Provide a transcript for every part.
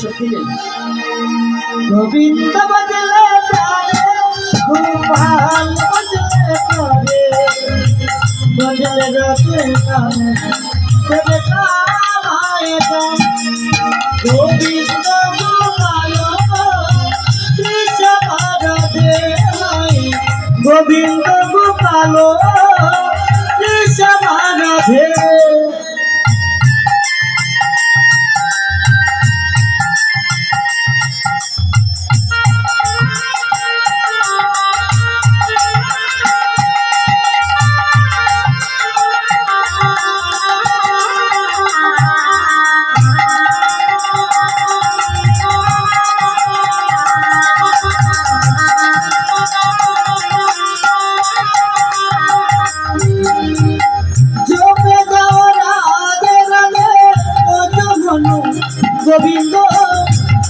শক্তি নেই গোবিন্দ বজলে গোপাল বজলে করে বজলে রতে কানে তবে কামায় গোবিন্দ গোপাল কৃষ্ণ ভারতে গোবিন্দ গোপাল কৃষ্ণ ভারতে।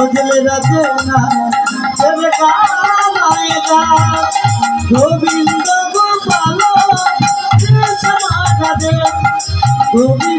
বুঝলে রাজে না তবে কালায়দা গোবিন্দ গোপাল কৃষ্ণ রাধে গোবিন্দ